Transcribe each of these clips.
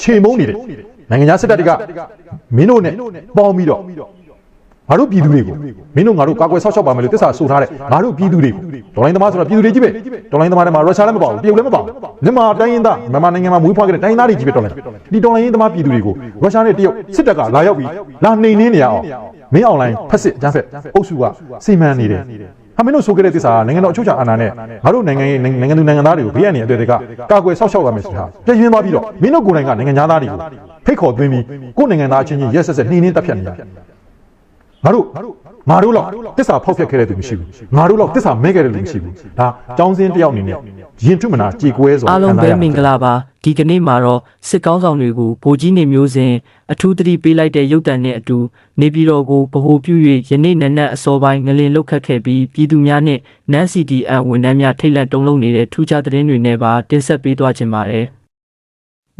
ခြေမုံနေတယ်နိုင်ငံခြားစစ်တပ်တွေကမင်းတို့နဲ့ပေါင်းပြီးတော့ငါတို့ပြည်သူတွေကိုမင်းတို့ငါတို့ကာကွယ်ဆောက်ရှောက်ပါမယ်လို့တစ္ဆာဆိုထားတဲ့ငါတို့ပြည်သူတွေကိုဒေါ်လိုင်းသမားဆိုတာပြည်သူတွေကြီးပဲဒေါ်လိုင်းသမားတွေမှာရုရှားလည်းမပါဘူးတရုတ်လည်းမပါဘူးမြန်မာတိုင်းရင်းသားမြန်မာနိုင်ငံမှာမွေးဖွားခဲ့တဲ့တိုင်းရင်းသားတွေကြီးပဲဒေါ်လိုင်းဒီဒေါ်လိုင်းရင်းသမားပြည်သူတွေကိုရုရှားနဲ့တရုတ်စစ်တပ်ကလာရောက်ပြီးလာနှိမ်နင်းနေရအောင်မင်းအွန်လိုင်းဖက်စစ်အကြမ်းဖက်အုပ်စုကစီမံနေတယ် ဟာမင်းတို့ဆိုခဲ့တဲ့သစ္စာကနိုင်ငံတော်အချုပ်အခြာအာဏာနဲ့ငါတို့နိုင်ငံရဲ့နိုင်ငံသူနိုင်ငံသားတွေကိုဘေးရန်နေအတွေ့အကြုံကကာကွယ်ဆောက်ရှောက်ရမယ်ဆိုတာပြည့်ရင်းသွားပြီးတော့မင်းတို့ကိုယ်တိုင်ကနိုင်ငံသားတွေကိုဖိတ်ခေါ်သွင်းပြီးကိုယ်နိုင်ငံသားအချင်းချင်းရက်ဆက်ဆက်နှိမ်နင်းတပ်ဖြတ်နေရတယ် ငါတို့ငါတို့လောက်တစ္ဆာဖောက်ဖျက်ခဲ့တဲ့သူမရှိဘူးငါတို့လောက်တစ္ဆာမဲခဲ့တဲ့လူမရှိဘူးဒါចောင်းစင်းတယောက်အနေနဲ့ရင်ထွမနာကြေကွဲစွာအားလုံးခံပဲစားရမင်္ဂလာပါဒီကနေ့မှာတော့စစ်ကောင်းဆောင်တွေကိုဗိုလ်ကြီးနေမျိုးစဉ်အထူးသတိပေးလိုက်တဲ့ရုပ်တံနဲ့အတူနေပြည်တော်ကိုဗဟိုပြု၍ယနေ့နက်နက်အစောပိုင်းငလင်လုတ်ခတ်ခဲ့ပြီးပြည်သူများနဲ့နန် CDN ဝန်ထမ်းများထိတ်လန့်တုန်လှုပ်နေတဲ့ထူးခြားသတင်းတွေနဲ့ပါတင်ဆက်ပေးသွားခြင်းပါတယ်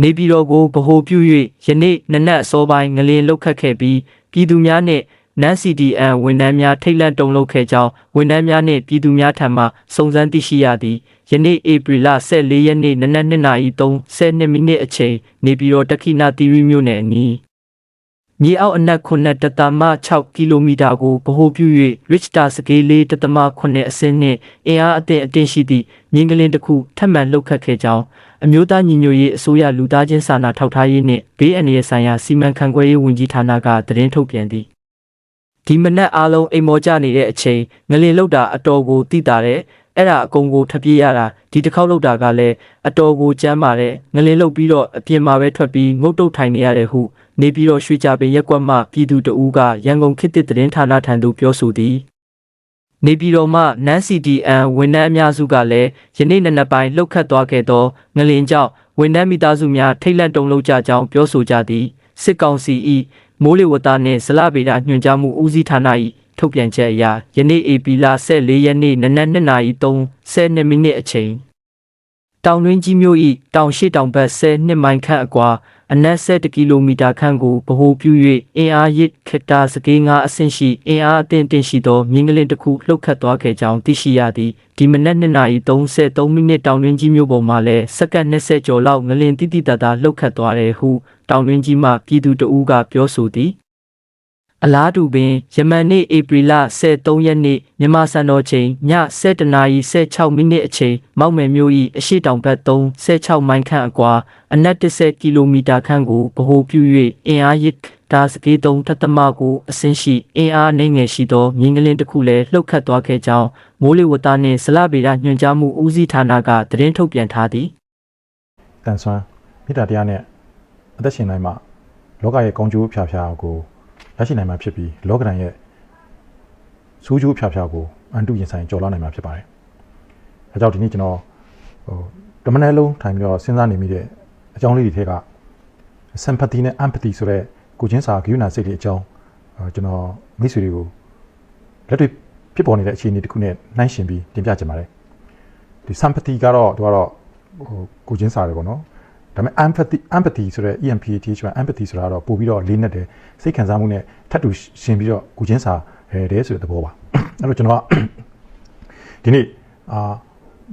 နေပြည်တော်ကိုဗဟိုပြု၍ယနေ့နက်နက်အစောပိုင်းငလင်လုတ်ခတ်ခဲ့ပြီးပြည်သူများနဲ့ နန် CDN ဝန်ထမ်းများထိတ်လန့်တုန်လှုပ်ခဲ့ကြောင်းဝန်ထမ်းများနှင့်ပြည်သူများထံမှစုံစမ်းသိရှိရသည်ယနေ့ဧပြီလ14ရက်နေ့နနက်2:32မိနစ်အချိန်နေပြည်တော်တက္ခိနာသီရိမြို့နယ်အနီးမြေအောက်အနက်9တသမ6ကီလိုမီတာကိုဗဟိုပြု၍ Richter scale 4တသမ9အဆင့်နှင့်အင်အားအသင့်အတင့်ရှိသည့်မြင်းကလင်းတစ်ခုထပ်မံလှုပ်ခတ်ခဲ့ကြောင်းအမျိုးသားညီညွတ်ရေးအစိုးရလူသားချင်းစာနာထောက်ထားရေးနှင့်ဘေးအန္တရာယ်ဆိုင်ရာစီမံခန့်ခွဲရေးဝန်ကြီးဌာနကသတင်းထုတ်ပြန်သည် ဒီမနက်အားလုံးအိမ်မော်ကြနေတဲ့အချိန်ငလင်လောက်တာအတော်ကိုတိတာတဲ့အဲ့ဒါအကုန်ကိုထပြေးရတာဒီတစ်ခေါက်လောက်တာကလည်းအတော်ကိုကြမ်းပါတယ်ငလင်လောက်ပြီးတော့အပြင်မှာပဲထွက်ပြီးငုတ်တုတ်ထိုင်နေရတယ်ဟုနေပြီးတော့ရွှေကြပင်ရက်ကွက်မှပြည်သူတအူးကရန်ကုန်ခေတ်သစ်သတင်းဌာနထံသို့ပြောဆိုသည်နေပြည်တော်မှနန်း CDN ဝန်ထမ်းအများစုကလည်းယနေ့နံနက်ပိုင်းလှုပ်ခတ်သွားခဲ့သောငလင်ကြောင့်ဝန်ထမ်းမိသားစုများထိတ်လန့်တုန်လှုပ်ကြကြောင်းပြောဆိုကြသည်စစ်ကောင်စီ၏ မိုးလေဝသနှင့်ဇလဗေဒညွှန်ကြားမှုဦးစီးဌာန၏ထုတ်ပြန်ချက်အရယနေ့ AP လ14ရက်နေ့နနက်2:30မိနစ်အချိန်တောင်တွင်းကြီးမြို့၏တောင်ရှိတောင်ဘက်10နှစ်မိုင်ခန့်အကွာ အနက်7ကီလိုမီတာခန့်ကိုဗဟိုပြု၍အင်အားရစ်ခက်တာစကေး9အဆင့်ရှိအင်အားအသင့်တင်ရှိသောမြင်းကလင်းတစ်ခုလှုပ်ခတ်သွားခဲ့ကြောင်းသိရှိရသည်ဒီမနက်2:33မိနစ်တောင်တွင်းကြီးမြို့ပေါ်မှာလည်းစက္ကန့်20ကျော်လောက်ငလင်တိတိတတ်တာလှုပ်ခတ်သွားတယ်ဟုတောင်တွင်းကြီးမှပြည်သူတအူးကပြောဆိုသည် အလားတူပင်ယမန်နေ့ဧပြီလ23ရက်နေ့မြန်မာစံတော်ချိန်ည7:16မိနစ်အချိန်မောက်မယ်မြို့၏အရှိတောင်ဘက်316မိုင်ခန့်အကွာအနက်10ကီလိုမီတာခန့်ကိုဗဟိုပြု၍အင်အားရစ်ဒါစကေး3ထပ်သမကိုအဆင့်ရှိအင်အားနှိမ့်ငယ်ရှိသောမြင်းကလင်းတစ်ခုလည်းလှုပ်ခတ်သွားခဲ့ကြောင်းမိုးလေဝသနှင့်ဇလဗေဒညွှန်ကြားမှုဦးစီးဌာနကသတင်းထုတ်ပြန်ထားသည်တန်ဆွမ်းမိတာတရားနဲ့အသက်ရှင်နိုင်မှလောကရဲ့ကောင်းကျိုးဖျားဖျားကို ရရှိနိုင်မှာဖြစ်ပြီးလောကဒဏ်ရဲ့ဆိုးကျိုးဖျားဖျားကိုအန်တုရင်ဆိုင်ကြော်လာနိုင်မှာဖြစ်ပါတယ်။အဲကြောင့်ဒီနေ့ကျွန်တော်ဟိုတမနယ်လုံးထိုင်ပြီးတော့စဉ်းစားနေမိတဲ့အကြောင်းလေးတွေထဲက sympathy နဲ့ empathy ဆိုတဲ့ကိုချင်းစာဂရုဏာစိတ်တွေအကြောင်းအဲကျွန်တော်မိတ်ဆွေတွေကိုလက်တွေ့ဖြစ်ပေါ်နေတဲ့အခြေအနေတစ်ခုနဲ့နှိုင်းယှဉ်ပြီးတင်ပြချင်ပါတယ်။ဒီ sympathy ကတော့သူကတော့ဟိုကိုချင်းစာတွေပေါ့နော်။ ဒါပေမဲ့ empathy empathy ဆိုတဲ့ EMPATH ဆိုတာ empathy ဆိုတာကတော့ပို့ပြီးတော့လေးနက်တယ်စိတ်ခံစားမှုနဲ့ထပ်တူရှင်ပြီးတော့ကိုချင်းစာရဲတယ်ဆိုတဲ့သဘောပါ။အဲ့တော့ကျွန်တော်ကဒီနေ့အာ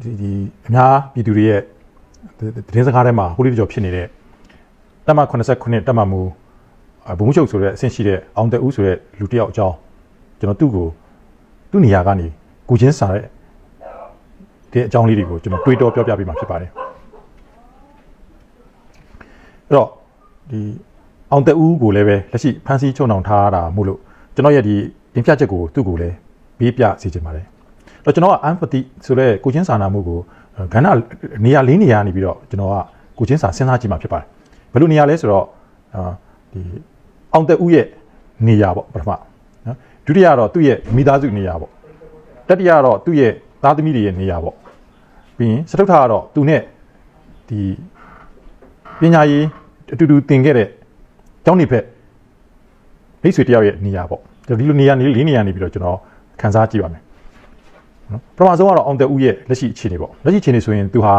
ဒီဒီအများပြည်သူတွေရဲ့သတင်းစကားထဲမှာဟိုလေးကြော်ဖြစ်နေတဲ့တက်မ89တက်မမူဘုံမှုချုပ်ဆိုတဲ့အဆင့်ရှိတဲ့အောင်တဲ့ဦးဆိုတဲ့လူတစ်ယောက်အကြောင်းကျွန်တော်သူ့ကိုသူ့နေရာကနေကိုချင်းစာတဲ့ဒီအကြောင်းလေးတွေကိုကျွန်တော်တွေးတောပြောပြပေးမှာဖြစ်ပါတယ် အဲ့တော့ဒီအောင်တဲ့ဦးကိုလည်းပဲလက်ရှိဖန်စီချုံအောင်ထားတာမို့လို့ကျွန်တော်ရဲ့ဒီတင်ပြချက်ကိုသူ့ကိုလည်းဘေးပြစေချင်ပါတယ်အဲ့တော့ကျွန်တော်က empathy ဆိုတဲ့ကိုချင်းစာနာမှုကိုကဏ္ဍနေရာလေးနေရာနေပြီးတော့ကျွန်တော်ကကိုချင်းစာစဉ်းစားကြည့်မှာဖြစ်ပါတယ်ဘယ်လိုနေရာလဲဆိုတော့အာဒီအောင်တဲ့ဦးရဲ့နေရာပေါ့ပထမနော်ဒုတိယကတော့သူ့ရဲ့မိသားစုနေရာပေါ့တတိယကတော့သူ့ရဲ့သားသမီးတွေရဲ့နေရာပေါ့ပြီးရင်စတုထကတော့သူနဲ့ဒီ ပညာရေးအတူတူသင်ခဲ့တဲ့ကျောင်းနေဖက်မိတ်ဆွေတယောက်ရဲ့နေရာပေါ့ဒီလိုနေရာနေလေးနေရာနေပြီးတော့ကျွန်တော်ခန်းစားကြည့်ပါမယ်နော်ပထမဆုံးကတော့အောင်တဲ့ဦးရဲ့လက်ရှိအခြေအနေပေါ့လက်ရှိအခြေအနေဆိုရင်သူဟာ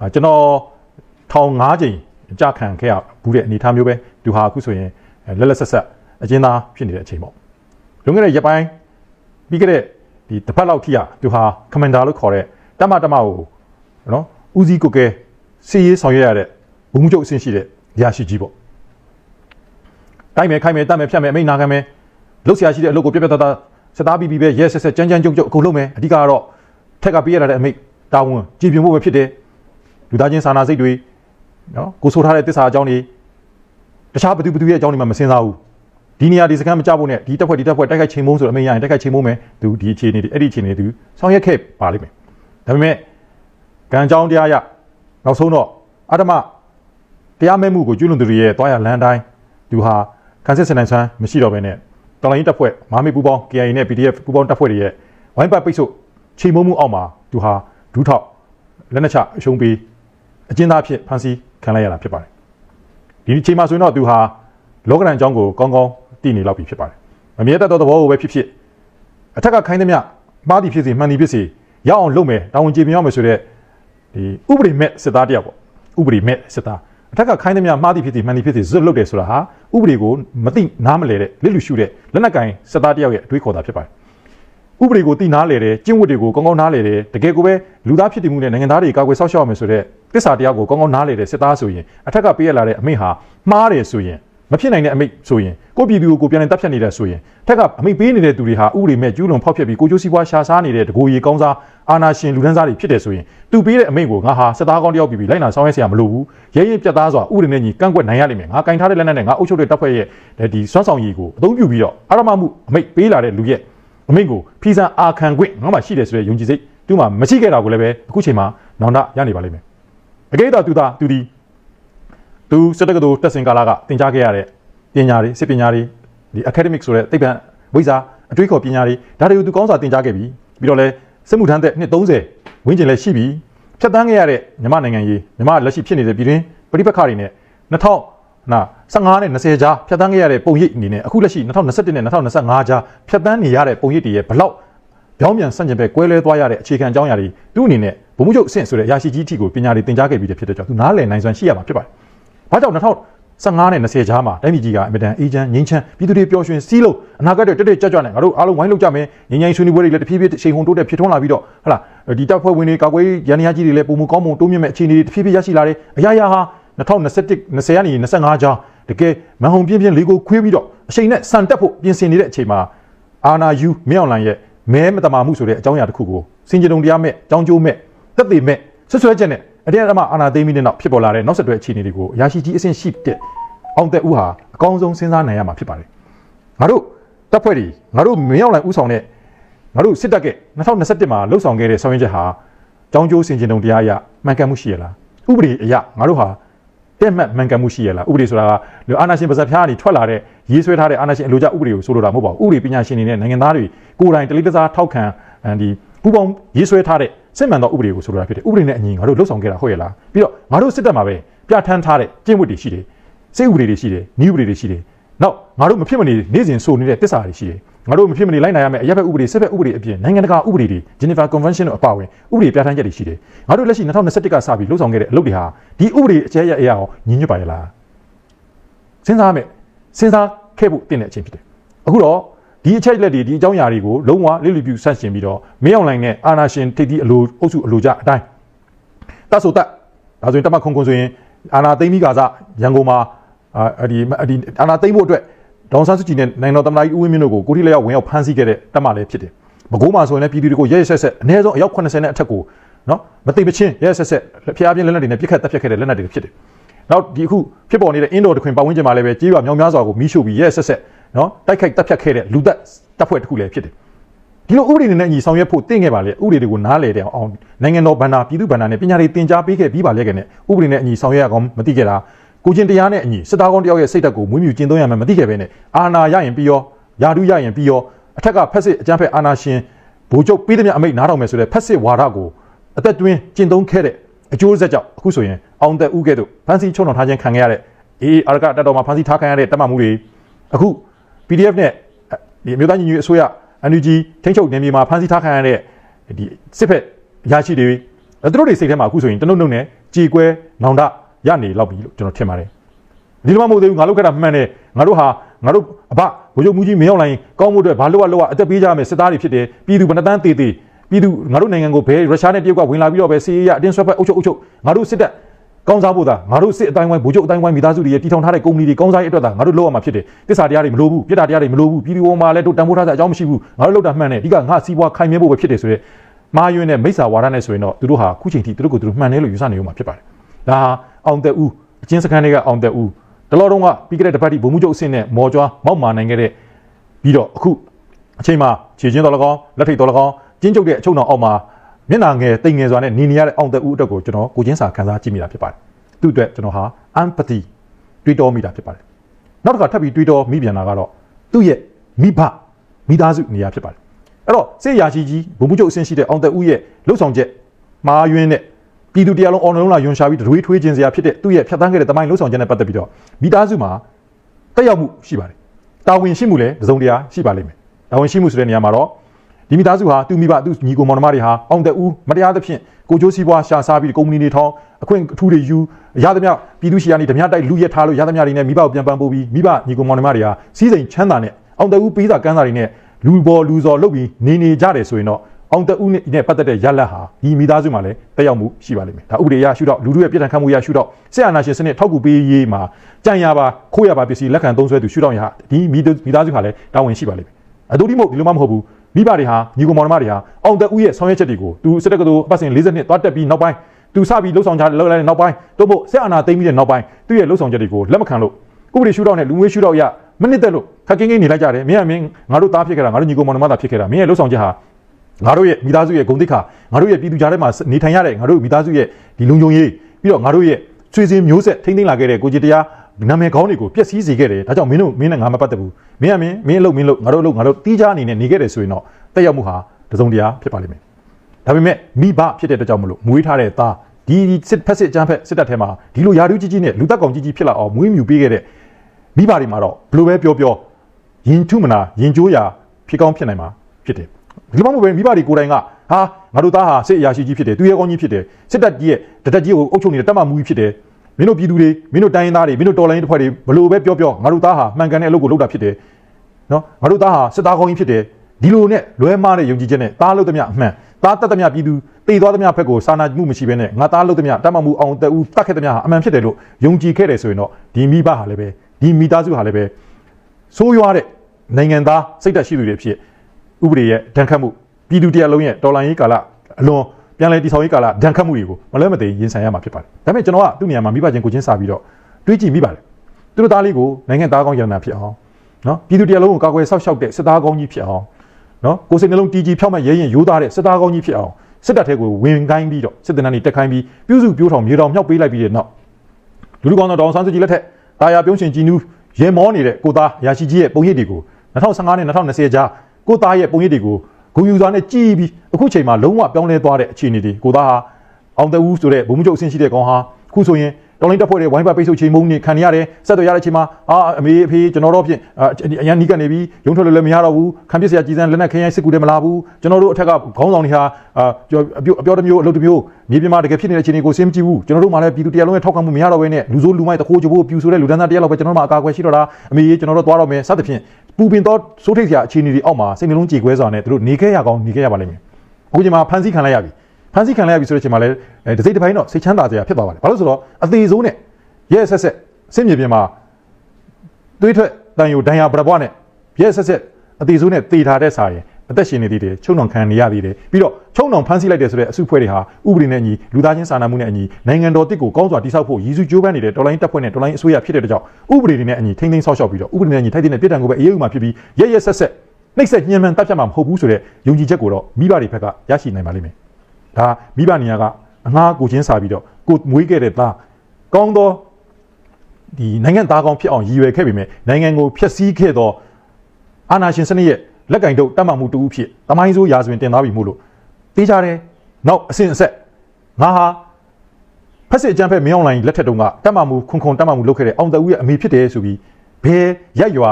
အာကျွန်တော်ထောင်၅ချိန်ကြာခံခဲ့ရဘူးတဲ့အနေအထားမျိုးပဲသူဟာအခုဆိုရင်အဲလက်လက်ဆက်ဆက်အကျဉ်းသားဖြစ်နေတဲ့အချိန်ပေါ့လွန်ခဲ့တဲ့ရက်ပိုင်းပြီးခဲ့တဲ့ဒီတစ်ပတ်လောက်ထိကသူဟာကမန်ဒါလို့ခေါ်တဲ့တမတမကိုနော်ဦးစီးကိုကဲစီရေးဆောင်ရွက်ရတဲ့ ဘုံမှုချုပ်အဆင့်ရှိတဲ့ရရှိကြီးပေါ့တိုက်မယ်ခိုက်မယ်တတ်မယ်ဖြတ်မယ်အမိန်နာခံမယ်လှုပ်ရှားရှိတဲ့အလုပ်ကိုပြတ်ပြတ်သားသားစသားပြီးပြီးပဲရဲဆက်ဆက်ကြမ်းကြမ်းကြုံကြုံအကုန်လုပ်မယ်အဓိကကတော့ထက်ကပေးရတဲ့အမိတ်တာဝန်ကြည်ပြင်းဖို့ပဲဖြစ်တယ်လူသားချင်းစာနာစိတ်တွေနော်ကိုဆိုထားတဲ့တစ္ဆာအကြောင်းတွေတခြားဘသူဘသူရဲ့အကြောင်းတွေမှမစင်စားဘူးဒီနေရာဒီစကန်မကြဖို့နဲ့ဒီတက်ဖွဲ့ဒီတက်ဖွဲ့တိုက်ခိုက်ချိန်မိုးဆိုတော့အမိန်ရရင်တိုက်ခိုက်ချိန်မိုးမယ်သူဒီအခြေအနေတွေအဲ့ဒီအခြေအနေတွေသူဆောင်ရွက်ခဲ့ပါလိမ့်မယ်ဒါပေမဲ့ကံကြောင်းတရားရနောက်ဆုံးတော့အတ္တမ တရားမဲ့မှုကိုကျူးလွန်သူတွေရဲ့တွားရလမ်းတိုင်းသူဟာကန်စစ်စနိုင်ဆန်းမရှိတော့ဘဲနဲ့တော်လိုင်းတပ်ဖွဲ့မာမီပူပေါင်း KIA နဲ့ PDF ပူပေါင်းတပ်ဖွဲ့တွေရဲ့ဝိုင်းပတ်ပိတ်ဆို့ချိန်မုံမှုအောက်မှာသူဟာဒူးထောက်လက်နက်ချအရှုံးပေးအကျဉ်းသားအဖြစ်ဖမ်းဆီးခံလိုက်ရတာဖြစ်ပါတယ်ဒီချိန်မှာဆိုရင်တော့သူဟာလောကရန်အကြောင်းကိုကောင်းကောင်းသိနေလောက်ပြီဖြစ်ပါတယ်မမြဲတတ်သောသဘောကိုပဲဖြစ်ဖြစ်အထက်ကခိုင်းသမျှမှားသည်ဖြစ်စေမှန်သည်ဖြစ်စေရအောင်လုပ်မယ်တာဝန်ကျေပြင်းရမယ်ဆိုတဲ့ဒီဥပဒေမဲ့စစ်သားတယောက်ပေါ့ဥပဒေမဲ့စစ်သား အထက်ကခိုင်းသမျှမှားသည်ဖြစ်သည်မှန်သည်ဖြစ်သည်ဇွတ်လုပ်တယ်ဆိုတာဟာဥပဒေကိုမသိနားမလဲတဲ့လစ်လူရှုတဲ့လက်နက်ကင်စက်သားတယောက်ရဲ့အတွေးခေါ်တာဖြစ်ပါတယ်ဥပဒေကိုသိနားလဲတယ်ကျင့်ဝတ်တွေကိုကောင်းကောင်းနားလဲတယ်တကယ်ကိုပဲလူသားဖြစ်တည်မှုနဲ့နိုင်ငံသားတွေကာကွယ်ဆောက်ရှောက်ရမယ်ဆိုတဲ့တစ္ဆာတရားကိုကောင်းကောင်းနားလဲတဲ့စစ်သားဆိုရင်အထက်ကပေးရလာတဲ့အမိန့်ဟာမှားတယ်ဆိုရင်မဖြစ်နိုင်တဲ့အမိန့်ဆိုရင်ကိုပြည်သူကိုကိုပြန်လည်တပ်ဖြတ်နေတဲ့ဆိုရင်ထက်ကအမိန့်ပေးနေတဲ့သူတွေဟာဥပဒေမဲ့ကျူးလွန်ဖောက်ဖျက်ပြီးကိုကျိုးစီးပွားရှာစားနေတဲ့တကိုရီကောင်းစား အာနာရှင်လူဒန်းစားတွေဖြစ်တယ်ဆိုရင်သူပေးတဲ့အမိန့်ကိုငါဟာစစ်သားကောင်းတယောက်ပြီးပြီးလိုက်နာဆောင်ရွက်ဆရာမလိုဘူးရဲရင်ပြတ်သားစွာဥပဒေနဲ့ညီကန့်ကွက်နိုင်ရလိမ့်မယ်ငါကင်ထားတဲ့လက်နက်နဲ့ငါအုပ်ချုပ်တဲ့တပ်ဖွဲ့ရဲ့ဒီစွမ်းဆောင်ရည်ကိုအသုံးပြုပြီးတော့အာရမမှုအမိန့်ပေးလာတဲ့လူရဲ့အမိန့်ကိုဖီဆန်အာခံခွင့်ငါမှရှိတယ်ဆိုတဲ့ယုံကြည်စိတ်သူမှမရှိခဲ့တာကိုလည်းပဲအခုချိန်မှာနောင်တရနေပါလိမ့်မယ်အကိတ္တသူသာသူဒီသူစစ်တက္ကသိုလ်တက်စင်ကာလကသင်ကြားခဲ့ရတဲ့ပညာတွေစစ်ပညာတွေဒီ academic ဆိုတဲ့သိပ္ပံဝိဇာအတွေးခေါ်ပညာတွေဒါတွေကိုသူကောင်းစွာသင်ကြားခဲ့ပြီးပြီးတော့လည်း စစ်မှုထမ်းတဲ့နှစ်30ဝန်းကျင်လည်းရှိပြီဖြတ်တန်းခဲ့ရတဲ့မြန်မာနိုင်ငံရေးမြန်မာလက်ရှိဖြစ်နေတဲ့ပြည်တွင်းပြည်ပခါတွေနဲ့2000နာ15နဲ့20ကြားဖြတ်တန်းခဲ့ရတဲ့ပုံရိပ်အနေနဲ့အခုလက်ရှိ2021နဲ့2025ကြားဖြတ်တန်းနေရတဲ့ပုံရိပ်တွေရဲ့ဘလောက်ပြောင်းပြန်ဆန့်ကျင်ဘက်ကွဲလဲသွားရတဲ့အခြေခံအကြောင်းအရာတွေသူ့အနေနဲ့ဗိုလ်မှူးချုပ်အဆင့်ဆိုတဲ့အရာရှိကြီးအထိကိုပညာတွေသင်ကြားခဲ့ပြီးတဲ့ဖြစ်တဲ့ကြောင့်သူနားလည်နိုင်စွမ်းရှိရမှာဖြစ်ပါတယ်။ဘာကြောင့် 2015နဲ့20ကြားမှာတိုင်းပြည်ကြီးကအမြဲတမ်းအေဂျင့်ငင်းချမ်းပြည်သူတွေပျော်ရွှင်စီးလို့အနာဂတ်တွေတက်တက်ကြွကြွနဲ့ငါတို့အားလုံးဝိုင်းလုပ်ကြမယ်ငင်းငင်းဆွေးနွေးပွဲတွေလည်းတဖြည်းဖြည်းချိန်ဟုန်တိုးတက်ဖြစ်ထွန်းလာပြီးတော့ဟလာဒီတပ်ဖွဲ့ဝင်တွေကာကွယ်ရန်ရကြီးတွေလည်းပုံမကောင်းပုံတိုးမြင့်မဲ့အခြေအနေတွေတဖြည်းဖြည်းရရှိလာတယ်အရာရာဟာ2021 20ကနေ25ကြားတကယ်မန်ဟုန်ပြင်းပြင်းလေးကိုခွေးပြီးတော့အချိန်နဲ့စံတက်ဖို့ပြင်ဆင်နေတဲ့အချိန်မှာအာနာယူမင်းအောင်လှိုင်ရဲ့မဲမတမာမှုဆိုတဲ့အကြောင်းအရာတစ်ခုကိုစင်ကြုံတရားမဲ့အကြောင်းကျိုးမဲ့သက်သေမဲ့ဆွဆွဲချက်နဲ့ အတရားဓမ္မအာနာသိမ်းပြီးတဲ့နောက်ဖြစ်ပေါ်လာတဲ့နောက်ဆက်တွဲအခြေအနေတွေကိုအရာရှိကြီးအဆင့်ရှိတဲ့အောင်သက်ဦးဟာအကောင်းဆုံးစဉ်းစားနိုင်ရမှာဖြစ်ပါတယ်ငါတို့တပ်ဖွဲ့တွေငါတို့မင်းအောင်လှိုင်ဦးဆောင်တဲ့ငါတို့စစ်တပ်က2021မှာလှုပ်ဆောင်ခဲ့တဲ့ဆောင်ရွက်ချက်ဟာအကြောင်းကျိုးစင်ကြုံတရားအရမှန်ကန်မှုရှိရလားဥပဒေအရငါတို့ဟာတဲ့မှတ်မှန်ကန်မှုရှိရလားဥပဒေဆိုတာကလူအာဏာရှင်ပါဇက်ဖျားကနေထွက်လာတဲ့ရေးဆွဲထားတဲ့အာဏာရှင်အလိုကျဥပဒေကိုဆိုလိုတာမဟုတ်ပါဘူးဥပဒေပညာရှင်တွေနဲ့နိုင်ငံသားတွေကိုယ်တိုင်တလေးတစားထောက်ခံဒီပူပေါင်းရေးဆွဲထားတဲ့ စစ်မှန်သောဥပဒေကိုဆိုလိုတာဖြစ်တယ်ဥပဒေနဲ့အညီငါတို့လှုပ်ဆောင်ခဲ့တာဟုတ်ရဲ့လားပြီးတော့ငါတို့စစ်တပ်မှာပဲပြဋ္ဌာန်းထားတဲ့ကျင့်ဝတ်တွေရှိတယ်စိတ်ဥပဒေတွေရှိတယ်နည်းဥပဒေတွေရှိတယ်နောက်ငါတို့မဖြစ်မနေနေ့စဉ်ဆိုနေတဲ့တစ္ဆာတွေရှိတယ်ငါတို့မဖြစ်မနေလိုက်နိုင်ရမယ့်အရက်ဘက်ဥပဒေစစ်ဘက်ဥပဒေအပြင်နိုင်ငံတကာဥပဒေတွေ Geneva Convention တို့အပါအဝင်ဥပဒေပြဋ္ဌာန်းချက်တွေရှိတယ်ငါတို့လက်ရှိ2021ကစပြီးလှုပ်ဆောင်ခဲ့တဲ့အလုပ်တွေဟာဒီဥပဒေအကျဲရအရာကိုညီညွတ်ပါရဲ့လားစဉ်းစားမယ်စဉ်းစားခဲ့ဖို့တင်တဲ့အချိန်ဖြစ်တယ်အခုတော့ ဒီအချက်လက်တွေဒီအကြောင်းအရာတွေကိုလုံးဝလစ်လျပြဆန့်ကျင်ပြီးတော့မင်းအောင်လိုင်းနဲ့အာနာရှင်ထိပ်သီးအလိုအုပ်စုအလိုကြအတိုင်းတတ်ဆိုတတ်ဒါဆိုရင်တမခုံခုံဆိုရင်အာနာသိမ့်ပြီးကစားရန်ကုန်မှာအာဒီဒီအာနာသိမ့်ဖို့အတွက်ဒေါန်ဆန်းစုကြည်နဲ့နိုင်ငံတော်သမ္မတကြီးဦးဝင်းမြင့်တို့ကိုကိုရီးလျောက်ဝင်ရောက်ဖမ်းဆီးခဲ့တဲ့တပ်မလည်းဖြစ်တယ်။မကိုးမှာဆိုရင်လည်းပြည်သူတွေကိုရဲရဲဆက်ဆက်အနည်းဆုံးအယောက်80နဲ့အထက်ကိုနော်မသိမချင်းရဲရဲဆက်ဆက်ဖျားပြင်းလက်နက်တွေနဲ့ပြစ်ခတ်တပ်ဖြတ်ခဲ့တဲ့လက်နက်တွေဖြစ်တယ်။နောက်ဒီအခုဖြစ်ပေါ်နေတဲ့အင်းတော်တခွင်ပတ်ဝန်းကျင်မှာလည်းပဲကြေးရွာမြောင်များစွာကိုမီးရှို့ပြီးရဲရဲဆက်ဆက် နော်တိုက်ခိုက်တပ်ဖြတ်ခဲ့တဲ့လူသက်တပ်ဖွဲ့တစ်ခုလည်းဖြစ်တယ်။ဒီလိုဥပဒေတွေနဲ့ညီဆောင်ရွက်ဖို့တင့်ခဲ့ပါလေဥပဒေတွေကိုနားလေတဲ့အောင်နိုင်ငံတော်ဗန္ဒာပြည်သူဗန္ဒာနဲ့ပညာရေးတင် जा ပေးခဲ့ပြီးပါလေကနဲ့ဥပဒေနဲ့အညီဆောင်ရွက်ရကောင်မသိကြတာကိုချင်းတရားနဲ့အညီစစ်သားကောင်းတယောက်ရဲ့စိတ်ဓာတ်ကိုမွေးမြူကျင့်သုံးရမယ်မသိခဲ့ပဲနဲ့အာနာရရင်ပြီးရောယာဒူရရင်ပြီးရောအထက်ကဖက်စစ်အကြမ်းဖက်အာနာရှင်ဗိုလ်ချုပ်ပြီးတဲ့မြအမိတ်နားထောင်မယ်ဆိုတဲ့ဖက်စစ်ဝါဒကိုအသက်တွင်းကျင့်သုံးခဲ့တဲ့အကျိုးဆက်ကြောင့်အခုဆိုရင်အောင်သက်ဦးကဲ့သို့ဖန်စီချုံတော်ထားခြင်းခံခဲ့ရတဲ့အေးအာရကတက်တော်မှာဖန်စီထားခံရတဲ့တပ်မမှုတွေအခု PDF နဲ့ဒီအမျိုးသားညီညွတ်အစိုးရ NUG ထိန်းချုပ်နေမြေမှာဖန်စီထားခံရတဲ့ဒီစစ်ဖက်ရရှိတွေသူတို့တွေစိတ်ထဲမှာအခုဆိုရင်တနုံနုံနဲ့ကြေကွဲနောင်တရနေလောက်ပြီလို့ကျွန်တော်ထင်ပါတယ်ဒီလိုမှမဟုတ်သေးဘူးငါတို့ခက်တာမှန်တယ်ငါတို့ဟာငါတို့အဘဘိုးချုပ်မူကြီးမင်းအောင်လိုင်းကောင်းမှုအတွက်ဘာလို့ကလို့ကအသက်ပေးကြမယ်စစ်သားတွေဖြစ်တယ်ပြည်သူဗနတန်းတေတေပြည်သူငါတို့နိုင်ငံကိုဘယ်ရုရှားနဲ့တရုတ်ကဝင်လာပြီးတော့ပဲစီးရီးယားအတင်းဆွဲဖက်အုပ်ချုပ်အုပ်ချုပ်ငါတို့စစ်တပ် ကောင်းစားဖို့သာငါတို့စစ်အတိုင်းဝိုင်းဗိုလ်ချုပ်အတိုင်းဝိုင်းမိသားစုတွေရဲ့တည်ထောင်ထားတဲ့ကုမ္ပဏီတွေကောင်းစားရေးအတွက်သာငါတို့လုပ်ရမှာဖြစ်တယ်တစ္ဆာတရားတွေမလိုဘူးပြစ်တာတရားတွေမလိုဘူးပြည်သူပေါ်မှာလည်းတို့တန်ဖိုးထားစရာအကြောင်းမရှိဘူးငါတို့လုပ်တာမှန်တယ်အဓိကငါစီးပွားခိုင်မြဲဖို့ပဲဖြစ်တယ်ဆိုရဲမာယွန်းနဲ့မိစ္ဆာဝါဒနဲ့ဆိုရင်တော့သူတို့ဟာခုချိန်ထိသူတို့ကိုသူတို့မှန်တယ်လို့ယူဆနေဦးမှာဖြစ်ပါတယ်ဒါဟာအောင်တဲ့ဦးအချင်းစခန်းတွေကအောင်တဲ့ဦးတလောတော့ကပြီးခဲ့တဲ့တပတ်တိဗိုလ်မှူးချုပ်အဆင့်နဲ့မော်ကြွားမောက်မာနိုင်ခဲ့တဲ့ပြီးတော့အခုအချိန်မှာခြေချင်းတော်လကောင်းလက်ထိတ်တော်လကောင်းကျင်းကျုပ်တဲ့အချုံတော်အောက်မှာ မျက်နာငယ်တိမ်ငယ်စွာနဲ့နေနေရတဲ့အောင်တဲ့ဦးအတွက်ကိုကျွန်တော်ကိုချင်းစာခံစားကြည့်မိတာဖြစ်ပါတယ်သူ့အတွက်ကျွန်တော်ဟာ empathy တွေးတောမိတာဖြစ်ပါတယ်နောက်တစ်ခါထပ်ပြီးတွေးတောမိပြန်တာကတော့သူ့ရဲ့မိဘမိသားစုနေရာဖြစ်ပါတယ်အဲ့တော့စေရာရှိကြီးဘုံမှုချုပ်အဆင့်ရှိတဲ့အောင်တဲ့ဦးရဲ့လှုပ်ဆောင်ချက်မာယွင်းတဲ့ပြည်သူတရားလုံးအောင်လုံးလာယွန်ရှာပြီးတွေးထွေးခြင်းစရာဖြစ်တဲ့သူ့ရဲ့ဖြတ်သန်းခဲ့တဲ့တမိုင်းလှုပ်ဆောင်ချက်နဲ့ပတ်သက်ပြီးတော့မိသားစုမှာတက်ရောက်မှုရှိပါတယ်တာဝန်ရှိမှုလည်းတစ်စုံတရာရှိပါလိမ့်မယ်တာဝန်ရှိမှုဆိုတဲ့နေရာမှာတော့ ဒီမိသားစုဟာသူ့မိဘသူ့ညီကိုမောင်နှမတွေဟာအောင်တဲ့ဦးမတရားသဖြင့်ကိုကျိုးစီးပွားရှာစားပြီးကုမ္ပဏီတွေထောင်းအခွင့်အထူးတွေယူရသမျှပြည်သူရှိရာနေဓမြတိုက်လူရက်ထားလို့ရသမျှတွေနဲ့မိဘကိုပြန်ပန်းပို့ပြီးမိဘညီကိုမောင်နှမတွေဟာစီးစိမ်ချမ်းသာနဲ့အောင်တဲ့ဦးပေးစာကမ်းစာတွေနဲ့လူပေါ်လူစော်လုပ်ပြီးနေနေကြတယ်ဆိုရင်တော့အောင်တဲ့ဦးနဲ့ပတ်သက်တဲ့ရလတ်ဟာဒီမိသားစုမှာလည်းတက်ရောက်မှုရှိပါလိမ့်မယ်ဒါဥပဒေအရရှုတော့လူတို့ရဲ့ပြည်ထန်ခတ်မှုအရရှုတော့ဆက်အာဏာရှင်စနစ်ထောက်ကူပေးရေးမှာကြံရပါခိုးရပါပစ္စည်းလက်ခံသုံးစွဲသူရှုတော့ရဟာဒီမိသားစုဟာလည်းတာဝန်ရှိပါလိမ့်မယ်အတူတူမဟုတ်ဒီလိုမှမဟုတ်ဘူး မိဘတွေဟာညီကောင်မောင်နှမတွေဟာအောင်တက်ဦးရဲ့ဆောင်ရွက်ချက်တွေကိုသူစစ်တပ်ကတူအပတ်စဉ်40နှစ်သွားတက်ပြီးနောက်ပိုင်းသူစပြီးလှုပ်ဆောင်ကြလှုပ်လိုက်တဲ့နောက်ပိုင်းတို့မို့ဆက်အာဏာသိမ်းပြီးတဲ့နောက်ပိုင်းသူ့ရဲ့လှုပ်ဆောင်ချက်တွေကိုလက်မခံလို့ဥပဒေရှုတော့နဲ့လူမျိုးရှုတော့ရမနစ်သက်လို့ခက်ကင်းကင်းနေလိုက်ကြတယ်မင်းကမင်းငါတို့သားဖြစ်ခဲ့တာငါတို့ညီကောင်မောင်နှမသားဖြစ်ခဲ့တာမင်းရဲ့လှုပ်ဆောင်ချက်ဟာငါတို့ရဲ့မိသားစုရဲ့ဂုဏ်သိက္ခာငါတို့ရဲ့ပြည်သူကြားထဲမှာနေထိုင်ရတဲ့ငါတို့မိသားစုရဲ့ဒီလုံခြုံရေးပြီးတော့ငါတို့ရဲ့ဆွေစဉ်မျိုးဆက်ထိမ့်သိမ့်လာခဲ့တဲ့ကိုကြီးတရား နာမည်ကောင်းတွေကိုပျက်စီးစေခဲ့တယ်ဒါကြောင့်မင်းတို့မင်းနဲ့ငါမပတ်သက်ဘူးမင်းကမင်းမင်းအလုပ်မင်းလုပ်ငါတို့အလုပ်ငါတို့တီးခြားအနေနဲ့နေခဲ့တယ်ဆိုရင်တော့တက်ရောက်မှုဟာတစုံတရာဖြစ်ပါလိမ့်မယ်ဒါပေမဲ့မိဘဖြစ်တဲ့အတွက်ကြောင့်မလို့မွေးထားတဲ့သားဒီစစ်ဖက်စစ်အကြမ်းဖက်စစ်တပ်ထဲမှာဒီလိုယာတူးကြီးကြီးနဲ့လူတက်ကောင်ကြီးကြီးဖြစ်လာအောင်မွေးမြူပေးခဲ့တဲ့မိဘတွေမှာတော့ဘယ်လိုပဲပြောပြောရင်ထုမနာရင်ကျိုးရာဖြစ်ကောင်းဖြစ်နိုင်မှာဖြစ်တယ်ဒီလိုမှမဟုတ်ပဲမိဘတွေကိုယ်တိုင်ကဟာငါတို့သားဟာစစ်အရာရှိကြီးဖြစ်တယ်သူရဲကောင်းကြီးဖြစ်တယ်စစ်တပ်ကြီးရဲ့တတက်ကြီးကိုအုပ်ချုပ်နေတဲ့တပ်မမူကြီးဖြစ်တယ် မင်းတို့ပြည်သူတွေမင်းတို့တိုင်းရင်းသားတွေမင်းတို့တော်လိုင်းတစ်ဖွဲ့တွေဘလို့ပဲပြောပြောငါတို့သားဟာမှန်ကန်တဲ့အလုပ်ကိုလုပ်တာဖြစ်တယ်နော်ငါတို့သားဟာစစ်သားကောင်းကြီးဖြစ်တယ်ဒီလိုနဲ့လွဲမားတဲ့ယုံကြည်ချက်နဲ့သားလို့သမျှအမှန်သားတက်သမျှပြည်သူတေသွားသမျှဖက်ကိုစာနာမှုမရှိဘဲနဲ့ငါသားလို့သမျှတတ်မှမှုအောင်တူတတ်ခဲ့သမျှဟာအမှန်ဖြစ်တယ်လို့ယုံကြည်ခဲ့တယ်ဆိုရင်တော့ဒီမိဘဟာလည်းပဲဒီမိသားစုဟာလည်းပဲဆိုးရွားတဲ့နိုင်ငံသားစိတ်ဓာတ်ရှိသူတွေဖြစ်ဥပဒေရဲ့ဒဏ်ခတ်မှုပြည်သူတရားလုံးရဲ့တော်လှန်ရေးကာလအလွန် ပြန်လည်တည်ဆောက်ရေးကာလဒဏ်ခတ်မှုတွေကိုမလဲမသိရင်ဆိုင်ရမှာဖြစ်ပါတယ်ဒါပေမဲ့ကျွန်တော်ကသူ့နေရာမှာမိဘချင်းကိုချင်းစာပြီးတော့တွေးကြည့်မိပါတယ်သူတို့သားလေးကိုနိုင်ငံသားကောင်းရနာဖြစ်အောင်နော်ပြည်သူတရားလုံးကိုကာကွယ်ဆောက်ရှောက်တဲ့စစ်သားကောင်းကြီးဖြစ်အောင်နော်ကိုယ်စိတ်နှလုံးတီးကြီးဖြောက်မဲ့ရဲရင်ရိုးသားတဲ့စစ်သားကောင်းကြီးဖြစ်အောင်စစ်တပ်ထဲကိုဝင်ကိုင်းပြီးတော့စစ်တပ်နဲ့တက်ခိုင်းပြီးပြုစုပြိုးထောင်မြေတောင်မြောက်ပေးလိုက်ပြီးတဲ့နောက်လူလူကောင်းတော်တောင်ဆန်းစုကြည်လက်ထက်တာယာပြုံးရှင်ကြည်နူးရဲမောနေတဲ့ကိုသားရာရှိကြီးရဲ့ပုံရိပ်တွေကို2015နဲ့2020ကြားကိုသားရဲ့ပုံရိပ်တွေကို ဂူယူစွာနဲ့ကြည်ပြီးအခုချိန်မှာလုံးဝပြောင်းလဲသွားတဲ့အခြေအနေတွေကိုသားဟာအောင်တဝူးဆိုတဲ့ဘုံမှုချုပ်အဆင့်ရှိတဲ့ကောင်ဟာခုဆိုရင်တော်လိုင်းတက်ဖွဲ့တဲ့ဝိုင်းပတ်ပိတ်ဆို့ချိန်မုံနေခံရရတယ်ဆက်သွယ်ရတဲ့အချိန်မှာအာအမေအဖေကျွန်တော်တို့ဖြင့်အရန်နီးကနေပြီးရုံထွက်လို့လည်းမရတော့ဘူးခံပစ္စည်းကြီးစံလက်နက်ခရိုင်းစစ်ကူတယ်မလာဘူးကျွန်တော်တို့အထက်ကခေါင်းဆောင်တွေဟာအာအပြောတစ်မျိုးအလုပ်တစ်မျိုးမြေပြင်မှာတကယ်ဖြစ်နေတဲ့အခြေအနေကိုစဉ်းမကြည့်ဘူးကျွန်တော်တို့မှလည်းပြည်သူတရားလုံးရဲ့ထောက်ခံမှုမရတော့ဘဲနဲ့လူဆိုးလူမိုက်တခိုးကြဖို့ပြူဆိုတဲ့လူဒန်းသားတရားလောက်ပဲကျွန်တော်တို့မှအကာအကွယ်ရှိတော့တာအမေကျွန်တော်တို့သွားတော့မယ်စသဖြင့် ပူပင်တော့စိုးထိတ်စရာအခြေအနေတွေအောက်မှာစိတ်နှလုံးကြေကွဲစွာနဲ့သူတို့နေခဲ့ရကောင်းနေခဲ့ရပါလိမ့်မယ်အခုချိန်မှာဖန်ဆီးခံလိုက်ရပြီဖန်ဆီးခံလိုက်ရပြီဆိုတဲ့အချိန်မှာလည်းဒစိတ်တစ်ပိုင်းတော့စိတ်ချမ်းသာစရာဖြစ်သွားပါတယ်ဘာလို့ဆိုတော့အသေးဆုံးနဲ့ရဲဆက်ဆက်စစ်မြေပြင်မှာတွေးထွက်တန်ယူဒဏ်ရာပရပွားနဲ့ရဲဆက်ဆက်အသေးဆုံးနဲ့တေထားတဲ့စာရင် အသက်ရှင်နေသေးတယ်ချုံနှောင်ခံနေရသေးတယ်ပြီးတော့ချုံနှောင်ဖမ်းဆီးလိုက်တယ်ဆိုတဲ့အစုဖွဲ့တွေဟာဥပဒေနဲ့အညီလူသားချင်းစာနာမှုနဲ့အညီနိုင်ငံတော်တစ်ကိုကောင်းစွာတည်ဆောက်ဖို့ရည်စူးကြိုးပမ်းနေတဲ့တော်လိုင်းတပ်ဖွဲ့နဲ့တော်လိုင်းအစိုးရဖြစ်တဲ့ကြောင့်ဥပဒေတွေနဲ့အညီထိမ့်သိမ်းဆောက်ရှောက်ပြီးတော့ဥပဒေနဲ့အညီထိုက်တဲ့ပြည်တံကိုပဲအေးအေးမှဖြစ်ပြီးရဲရဲဆက်ဆက်နှိမ့်ဆက်ညှဉ်းပန်းတပ်ဖြတ်မှာမဟုတ်ဘူးဆိုတဲ့ယုံကြည်ချက်ကိုတော့မိဘတွေဘက်ကရရှိနိုင်ပါလိမ့်မယ်ဒါမိဘနေရာကအငှားကိုချင်းစာပြီးတော့ကိုမွေးခဲ့တဲ့သားကောင်းသောဒီနိုင်ငံသားကောင်းဖြစ်အောင်ရည်ရွယ်ခဲ့ပေမဲ့နိုင်ငံကိုဖျက်ဆီးခဲ့သောအာဏာရှင်စနစ်ရဲ့ လက်ကင်တို့တတ်မှတ်မှုတူဦးဖြစ်တမိုင်းဆိုးရာဇဝင်တင်သားပြီမို့လို့တေးကြတယ်နောက်အစဉ်အဆက်ငါဟာဖက်စစ်အကြမ်းဖက်မင်းအောင်လိုင်းလက်ထက်တုန်းကတတ်မှတ်မှုခွန်ခွန်တတ်မှတ်မှုလုပ်ခဲ့တဲ့အောင်တဦးရဲ့အမေဖြစ်တယ်ဆိုပြီးဘယ်ရက်ရွာ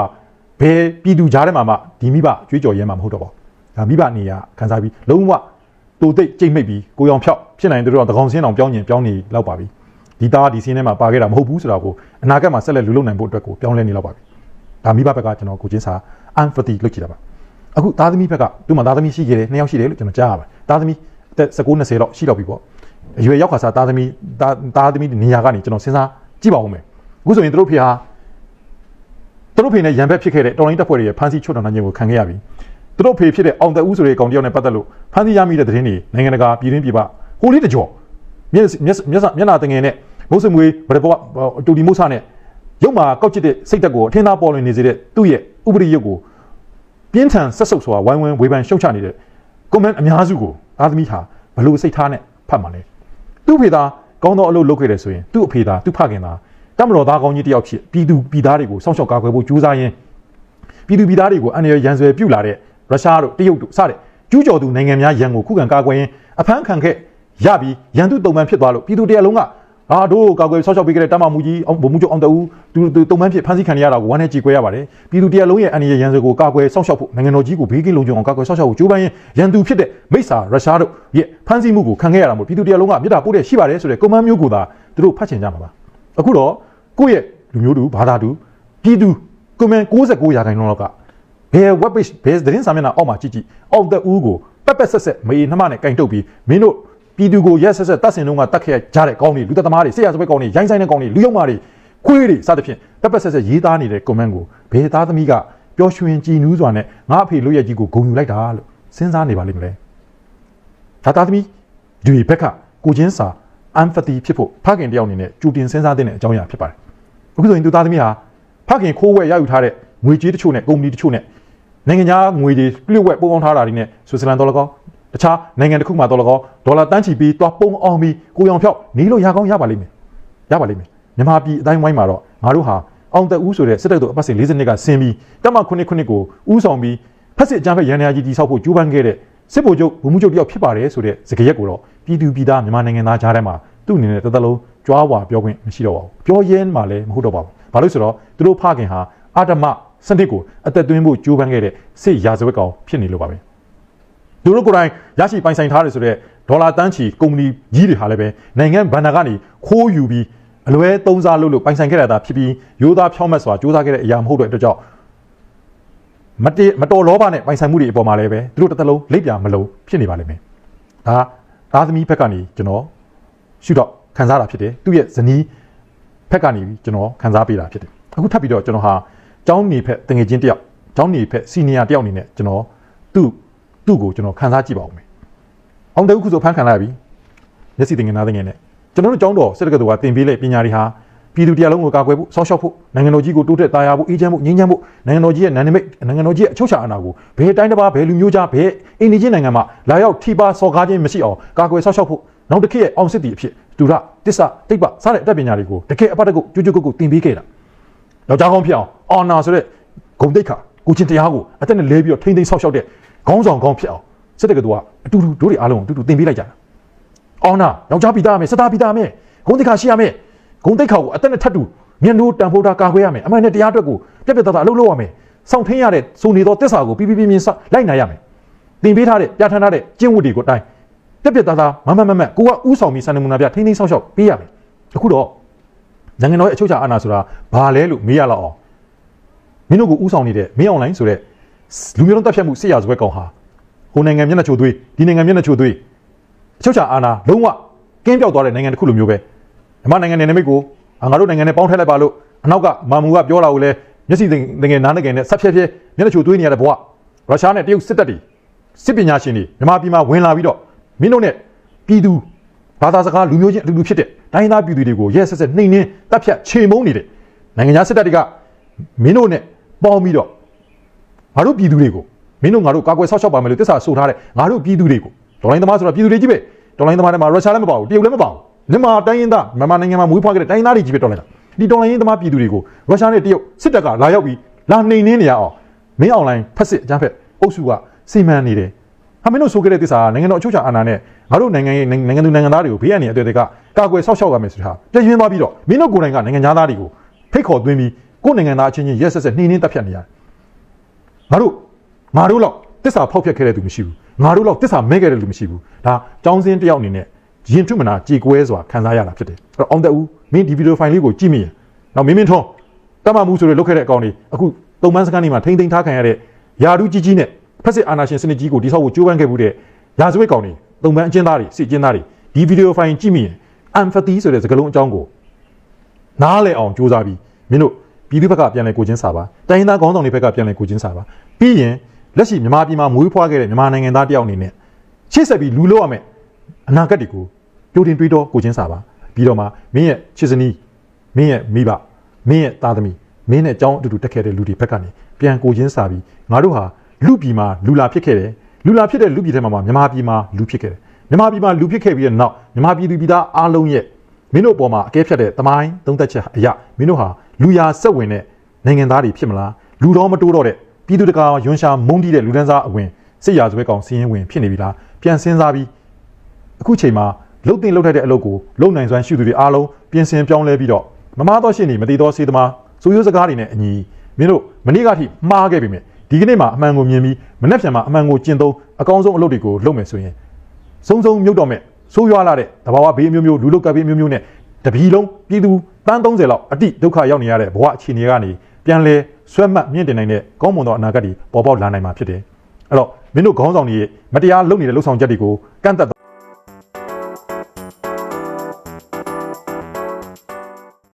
ဘယ်ပြည်သူကြားထဲမှာမှဒီမိဘကြွေးကြော်ရဲမှာမဟုတ်တော့ပါဘူးဒါမိဘနေရခံစားပြီးလုံးဝတူသိပ်ကြိတ်မိတ်ပြီးကိုရောင်ဖြောက်ဖြစ်နိုင်တဲ့တော့တကောင်စင်းအောင်ပြောင်းကျင်ပြောင်းနေလောက်ပါပြီဒီသားဒီစင်းထဲမှာပါခဲ့တာမဟုတ်ဘူးဆိုတာကိုအနာဂတ်မှာဆက်လက်လူလုံနိုင်ဖို့အတွက်ကိုပြောင်းလဲနေလောက်ပါပြီဒါမိဘဘက်ကကျွန်တော်ကိုချင်းစာ empathy လုပ်ကြည့်တာပါ အခုသားသမီးဘက်ကသူ့မှာသားသမီးရှိခဲ့တယ်နှစ်ယောက်ရှိတယ်လို့ကျွန်တော်ကြားရပါတယ်သားသမီးအသက်19 20လောက်ရှိတော့ပြီပေါ့အရွယ်ရောက်ခါစားသားသမီးသားသားသမီးနေရာကနေကျွန်တော်စဉ်းစားကြည့်ပါဦးမယ်အခုဆိုရင်သူတို့ဖေဟာသူတို့ဖေနဲ့ရံဘက်ဖြစ်ခဲ့တဲ့တော်လိုင်းတပ်ဖွဲ့တွေရဲ့ဖမ်းဆီးချွတ်တော်နိုင်ခြင်းကိုခံခဲ့ရပြီသူတို့ဖေဖြစ်တဲ့အောင်တဦးဆိုတဲ့ကောင်တယောက်နဲ့ပတ်သက်လို့ဖမ်းဆီးရမိတဲ့သတင်းတွေနိုင်ငံတကာပြည်တွင်းပြည်ပဟိုလေးတကြောမျက်မျက်မျက်မျက်နာတငယ်နဲ့မုတ်စမွေဗရဘောတူဒီမုဆာနဲ့ရုပ်မှာကောက်ချစ်တဲ့စိတ်သက်ကိုအထင်သာပေါ်လွင်နေစေတဲ့သူ့ရဲ့ဥပဒေရုပ်ကို ပြင်းထန်ဆက်ဆုပ်စွာဝိုင်းဝန်းဝေဖန်ရှုံချနေတဲ့ကွန်မန့်အများစုကိုအာသမီဟာဘလို့စိတ်ထားနဲ့ဖတ်မှာလဲသူ့ဖေသားကောင်းသောအလုပ်လုပ်ခဲ့တယ်ဆိုရင်သူ့အဖေသားသူ့ဖခင်သားတမတော်သားကောင်းကြီးတယောက်ဖြစ်ပြည်သူပြည်သားတွေကိုစောင့်ရှောက်ကာကွယ်ဖို့ကြိုးစားရင်းပြည်သူပြည်သားတွေကိုအန်ရရန်ဆွဲပြုတ်လာတဲ့ရုရှားတို့တရုတ်တို့စတဲ့ကျူးကျော်သူနိုင်ငံများရန်ကိုခုခံကာကွယ်ရင်းအဖမ်းခံခဲ့ရပြီးရန်သူတုံ့ပန်းဖြစ်သွားလို့ပြည်သူတရလုံးက အာတို့ကာကွယ်ဆောက်ရှောက်ပေးခဲ့တဲ့တမမူကြီးအောင်ဗိုလ်မှူးချုပ်အောင်တဦးသူသူတုံ့ပန်းဖြစ်ဖမ်းဆီးခံရတာကိုဝမ်းနဲ့ကြေကွဲရပါတယ်ပြည်သူတရလုံးရဲ့အန်ရရန်ဆွဲကိုကာကွယ်ဆောက်ရှောက်ဖို့နိုင်ငံတော်ကြီးကိုဘေးကင်းလုံခြုံအောင်ကာကွယ်ဆောက်ရှောက်ဖို့ကြိုးပမ်းရင်းရန်သူဖြစ်တဲ့မိစ္ဆာရုရှားတို့ရဲ့ဖမ်းဆီးမှုကိုခံခဲ့ရတာမို့ပြည်သူတရလုံးကမြေတားပို့တဲ့ရှိပါတယ်ဆိုတဲ့ကွန်မန့်မျိုးကိုသာသူတို့ဖတ်ချင်ကြမှာပါအခုတော့ကိုယ့်ရဲ့လူမျိုးတူဘာသာတူပြည်သူကွန်မန့်69ရာခိုင်နှုန်းလောက်ကဘယ် web page ဘယ်သတင်းစာမျက်နှာအောက်မှာကြည့်ကြည့်အောင်တဲ့ဦးကိုပက်ပက်ဆက်ဆက်မေးနှမနဲ့ကင်တုတ်ပြီးမင်းတို့ ပြည်သူကိုရက်ဆက်ဆက်တတ်ဆင်တော့ကတတ်ခဲ့ကြတဲ့ကောင်းတွေလူသက်သမားတွေဆရာစပက်ကောင်းတွေရိုင်းဆိုင်တဲ့ကောင်းတွေလူရောက်မာတွေခွေးတွေစသဖြင့်ပက်ပက်ဆက်ဆက်ရေးသားနေတဲ့ comment ကိုဘယ်သားသမီးကပျော်ရွှင်ကြည်နူးစွာနဲ့ငါအဖေလွတ်ရက်ကြီးကိုဂုံယူလိုက်တာလို့စဉ်းစားနေပါလိမ့်မလဲဒါသားသမီးဒီဘက်ကကိုချင်းစာ empathy ဖြစ်ဖို့ဖခင်တယောက်အနေနဲ့ကြိုတင်စဉ်းစားတဲ့အကြောင်းအရာဖြစ်ပါတယ်အခုဆိုရင်သူသားသမီးဟာဖခင်ခိုးဝဲရယူထားတဲ့ငွေကြေးတချို့နဲ့ကုမ္ပဏီတချို့နဲ့နိုင်ငံခြားငွေတွေပြည့်ဝက်ပုံအောင်ထားတာတွေနဲ့ဆွစ်ဇာလန်ဒေါ်လာကော တခြားနိုင်ငံတစ်ခုမှဒေါ်လာကောဒေါ်လာတန်းချီပြီးတွားပုံအောင်ပြီးကိုရောင်ဖြောက်နေလို့ရကောင်းရပါလိမ့်မယ်ရပါလိမ့်မယ်မြန်မာပြည်အတိုင်းဝိုင်းမှာတော့ငါတို့ဟာအောင်တက်ဦးဆိုတဲ့စစ်တပ်တို့အပတ်စဉ်40နှစ်ကဆင်းပြီးတက်မခုနှစ်ခုနှစ်ကိုဦးဆောင်ပြီးဖက်စစ်အကြမ်းဖက်ရန်ရာကြီးတိဆောက်ဖို့ကြိုးပမ်းခဲ့တဲ့စစ်ဗိုလ်ချုပ်ဗိုလ်မှူးချုပ်တယောက်ဖြစ်ပါတယ်ဆိုတဲ့စကားရက်ကိုတော့ပြည်သူပြည်သားမြန်မာနိုင်ငံသားကြားထဲမှာသူ့အနေနဲ့တသက်လုံးကြွားဝါပြောခွင့်မရှိတော့ပါဘူးပြောရင်းမှလည်းမဟုတ်တော့ပါဘူးဘာလို့ဆိုတော့သူတို့ဖခင်ဟာအာတမစနစ်ကိုအသက်သွင်းဖို့ကြိုးပမ်းခဲ့တဲ့စစ်ရာဇဝတ်ကောင်ဖြစ်နေလို့ပါပဲ သူတို့ကိုယ်တိုင်ရရှိပိုင်ဆိုင်ထားတယ်ဆိုတော့ဒေါ်လာတန်းချီကုမ္ပဏီကြီးတွေဟာလည်းပဲနိုင်ငံဘဏ္ဍာကနေခိုးယူပြီးအလွဲသုံးစားလုပ်လို့ပိုင်ဆိုင်ခဲ့ရတာဖြစ်ပြီးရိုးသားဖြောင်းမတ်စွာစူးစမ်းခဲ့တဲ့အရာမဟုတ်တဲ့အတွက်ကြောင့်မတမတော်လောဘနဲ့ပိုင်ဆိုင်မှုတွေအပေါ်မှာလည်းပဲသူတို့တစ်သလုံးလိပ်ပြမလုံးဖြစ်နေပါလိမ့်မယ်ဒါသားသမီးဘက်ကနေကျွန်တော်ရှုတော့ခံစားတာဖြစ်တယ်သူ့ရဲ့ဇနီးဘက်ကနေကျွန်တော်ခံစားပေးတာဖြစ်တယ်အခုထပ်ပြီးတော့ကျွန်တော်ဟာကျောင်းနေဖက်တငယ်ချင်းတယောက်ကျောင်းနေဖက်စီနီယာတယောက်အနေနဲ့ကျွန်တော်သူ့ သူ့ကိုကျွန်တော်ခံစားကြည့်ပါဦးမယ်အောင်တဲ့ခုဆိုဖန်ခံလာပြီမျက်စိတင်ငင်သားတင်ငင်နဲ့ကျွန်တော်တို့ကျောင်းတော်စစ်တက္ကသိုလ်ကတင်ပေးလေပညာတွေဟာပြည်သူတရားလုံးကိုကာကွယ်ဖို့ဆောက်ရှောက်ဖို့နိုင်ငံတော်ကြီးကိုတိုးတက်သားရဖို့အေးချမ်းဖို့ငြိမ်းချမ်းဖို့နိုင်ငံတော်ကြီးရဲ့နာနိမိတ်နိုင်ငံတော်ကြီးရဲ့အချုပ်အခြာအာဏာကိုဘယ်တိုင်းတစ်ပါးဘယ်လူမျိုးကြားဘယ်အိန္ဒိချင်းနိုင်ငံမှာလာရောက်ထိပါစော်ကားခြင်းမရှိအောင်ကာကွယ်ဆောက်ရှောက်ဖို့နောက်တစ်ခေတ်ရဲ့အောင်စစ်တီအဖြစ်ဒုရတစ္ဆတိတ်ပစတဲ့အတတ်ပညာတွေကိုတကယ်အပတ်တကုတ်ကြွကြွကုတ်ကုတ်တင်ပေးခဲ့တာယောက်ျားကောင်းဖြစ်အောင်အော်နာဆိုတဲ့ဂုံတိတ်ခါကိုချင်းတရားကိုအသက်နဲ့လဲပြီးတော့ထိမ့်သိမ်းဆောက်ရှောက်တဲ့ ခေါင်းဆောင်ကောင်းဖြစ်အောင်စစ်တက္ကသိုလ်ကအတူတူတို့တွေအားလုံးအတူတူတင်ပေးလိုက်ကြတာအော်နာယောက်ျားပိသားမယ်စတာပိသားမယ်ဂုံတိတ်ခါရှိရမယ်ဂုံတိတ်ခါကိုအသက်နဲ့ထပ်တူမျက်နှိုးတန်ဖိုးတာကာခွဲရမယ်အမှန်နဲ့တရားအတွက်ကိုပြက်ပြက်သားသားအလုပ်လုပ်ရမယ်စောင့်ထင်းရတဲ့စုံနေသောတစ္ဆာကိုပြပြပြင်းပြင်းလိုက်နိုင်ရမယ်တင်ပေးထားတဲ့ပြဋ္ဌာန်းထားတဲ့ကျင့်ဝတ်တွေကိုတိုင်းပြက်ပြက်သားသားမမမမကိုကဥဆောင်ပြီးစံနမူနာပြထိန်းသိမ်းဆောက်ရှောက်ပေးရမယ်အခုတော့နိုင်ငံတော်ရဲ့အချုပ်အခြာအာဏာဆိုတာဘာလဲလို့မေးရလောက်အောင်မင်းတို့ကိုဥဆောင်နေတဲ့မင်းအွန်လိုင်းဆိုတဲ့ လူမျိုးလုံးတပ်ဖြတ်မှုစစ်ရာဇဝဲကောင်ဟာဟိုနိုင်ငံမျက်နှာချိုသွေးဒီနိုင်ငံမျက်နှာချိုသွေးအချုပ်အခြာအာဏာလုံးဝကင်းပြောက်သွားတဲ့နိုင်ငံတစ်ခုလိုမျိုးပဲမြန်မာနိုင်ငံနယ်နိမိတ်ကိုငါတို့နိုင်ငံနဲ့ပေါင်းထည့်လိုက်ပါလို့အနောက်ကမာမူကပြောတာကိုလည်းမျက်စိငငယ်နားငယ်နဲ့ဆက်ဖြက်ဖြက်မျက်နှာချိုသွေးနေရတဲ့ဘဝရုရှားနဲ့တရုတ်စစ်တပ်တွေစစ်ပညာရှင်တွေမြန်မာပြည်မှာဝင်လာပြီးတော့မင်းတို့နဲ့ပြည်သူဘာသာစကားလူမျိုးချင်းအတူတူဖြစ်တဲ့တိုင်းသားပြည်သူတွေကိုရဲဆက်ဆက်နှိမ်နှင်းတပ်ဖြတ်ချိန်မုံနေတဲ့နိုင်ငံသားစစ်တပ်တွေကမင်းတို့နဲ့ပေါင်းပြီးတော့ ငါတို့ပြည်သူတွေကိုမင်းတို့ငါတို့ကာကွယ်ဆောက်ရှောက်ပါမယ်လို့တစ္ဆာဆိုထားတဲ့ငါတို့ပြည်သူတွေကိုဒေါ်လိုင်းသမားဆိုတာပြည်သူတွေကြီးပဲဒေါ်လိုင်းသမားတွေမှာရုရှားလည်းမပါဘူးတရုတ်လည်းမပါဘူးမြန်မာတိုင်းရင်းသားမြန်မာနိုင်ငံမှာမွေးဖွားခဲ့တဲ့တိုင်းသားတွေကြီးပဲတော်လိုက်တာဒီတော်လိုင်းသမားပြည်သူတွေကိုရုရှားနဲ့တရုတ်စစ်တပ်ကလာရောက်ပြီးလာနှိမ်နှင်းနေရအောင်မင်းအွန်လိုင်းဖက်စစ်အကြမ်းဖက်အုပ်စုကစီမံနေတယ်ဟာမင်းတို့ဆိုခဲ့တဲ့သစ္စာနိုင်ငံတော်အချုပ်အခြာအာဏာနဲ့ငါတို့နိုင်ငံရဲ့နိုင်ငံသူနိုင်ငံသားတွေကိုဘေးအန္တရာယ်အတွေ့အကြုံကကာကွယ်ဆောက်ရှောက်ရမယ်ဆိုတာပြည့်ရင်းသွားပြီးတော့မင်းတို့ကိုယ်တိုင်ကနိုင်ငံသားတွေကိုဖိတ်ခေါ်သွင်းပြီးကိုယ်နိုင်ငံသားအချင်းချင်းရက်ဆက်ဆက်နှိမ့်နှင်းတပ်ဖြတ်နေရတယ် ငါတို့ငါတို့တော့တစ္ဆာဖောက်ဖျက်ခဲ့တဲ့သူမရှိဘူးငါတို့တော့တစ္ဆာမဲခဲ့တဲ့လူမရှိဘူးဒါចောင်းစင်းတယောက်အနေနဲ့ရင်ထွမနာကြေကွဲစွာခံစားရတာဖြစ်တယ်အဲ့တော့အောင်တဲ့ဦးမင်းဒီဗီဒီယိုဖိုင်လေးကိုကြည့်မိရင်နောက်မင်းမင်းထွန်းတမမှုဆိုရလုတ်ခဲ့တဲ့အကောင်တွေအခုတုံမန်းစကန်နေမှာထိမ့်သိမ်းထားခံရတဲ့ယာဒူးကြီးကြီးနဲ့ဖက်စစ်အာဏာရှင်စနစ်ကြီးကိုတိဆောက်ဖို့ကြိုးပမ်းခဲ့မှုတဲ့ရာဇဝတ်ကောင်တွေတုံမန်းအကျဉ်းသားတွေစစ်အကျဉ်းသားတွေဒီဗီဒီယိုဖိုင်ကြည့်မိရင် empathy ဆိုတဲ့စကားလုံးအကြောင်းကိုနားလည်အောင်ကြိုးစားပြီးမင်းတို့ ပြည်သူဘက်ကပြန်လဲကိုချင်းစာပါတိုင်းရင်းသားခေါင်းဆောင်တွေဘက်ကပြန်လဲကိုချင်းစာပါပြီးရင်လက်ရှိမြန်မာပြည်မှာမွေးဖွားခဲ့တဲ့မြန်မာနိုင်ငံသားတယောက်အနေနဲ့ရှေ့ဆက်ပြီးလူလို့ရမယ်အနာဂတ်တွေကိုကြိုတင်တွေးတော့ကိုချင်းစာပါပြီးတော့မှမင်းရဲ့ချစ်စနီးမင်းရဲ့မိဘမင်းရဲ့သားသမီးမင်းနဲ့အကြောင်းအတူတူတက်ခဲ့တဲ့လူတွေဘက်ကနေပြန်ကိုချင်းစာပြီးငါတို့ဟာလူပြည်မှာလူလာဖြစ်ခဲ့တယ်လူလာဖြစ်တဲ့လူပြည်ထဲမှာမှာမြန်မာပြည်မှာလူဖြစ်ခဲ့တယ်မြန်မာပြည်မှာလူဖြစ်ခဲ့ပြီးတဲ့နောက်မြန်မာပြည်သူပြည်သားအားလုံးရဲ့မင်းတို့အပေါ်မှာအကဲဖြတ်တဲ့တမိုင်းသုံးသက်ချက်အရာမင်းတို့ဟာ လူရာဆက်ဝင်တဲ့နိုင်ငံသားတွေဖြစ်မလားလူတော်မတိုးတော့တဲ့ပြည်သူတကာရွှန်ရှာမုန်းတီးတဲ့လူဒန်းစားအဝင်စစ်ရာဇဝဲကောင်စီရင်ဝင်ဖြစ်နေပြီလားပြန်စဉ်းစားပြီးအခုချိန်မှာလှုပ်တင်လှုပ်ထက်တဲ့အလုပ်ကိုလုံနိုင်စွမ်းရှိသူတွေအားလုံးပြင်ဆင်ပြောင်းလဲပြီးတော့မမားတော့ရှင်းနေမတည်တော့စေသမားစိုးရိုးစကားတွေနဲ့အညီမင်းတို့မနေ့ကထိမှားခဲ့ပြီမြင်ဒီကနေ့မှာအမှန်ကိုမြင်ပြီးမနေ့ပြန်မှာအမှန်ကိုကျင့်သုံးအကောင်းဆုံးအလုပ်တွေကိုလုပ်မယ်ဆိုရင်စုံစုံမြုပ်တော့မဲ့ဆိုးရွားလာတဲ့တဘာဝဘေးအမျိုးမျိုးလူလုကပ်ဘေးအမျိုးမျိုးနဲ့ တပီလုံးပြည်သူတန်း30လောက်အတိဒုက္ခရောက်နေရတဲ့ဘဝအခြေအနေကနေပြန်လဲဆွဲမှတ်မြင့်တင်နိုင်တဲ့ကောင်းမွန်သောအနာဂတ်တွေပေါ်ပေါက်လာနိုင်မှာဖြစ်တယ်အဲ့တော့မင်းတို့ခေါင်းဆောင်တွေရဲ့မတရားလုပ်နေတဲ့လှုပ်ဆောင်ချက်တွေကိုကန့်သက်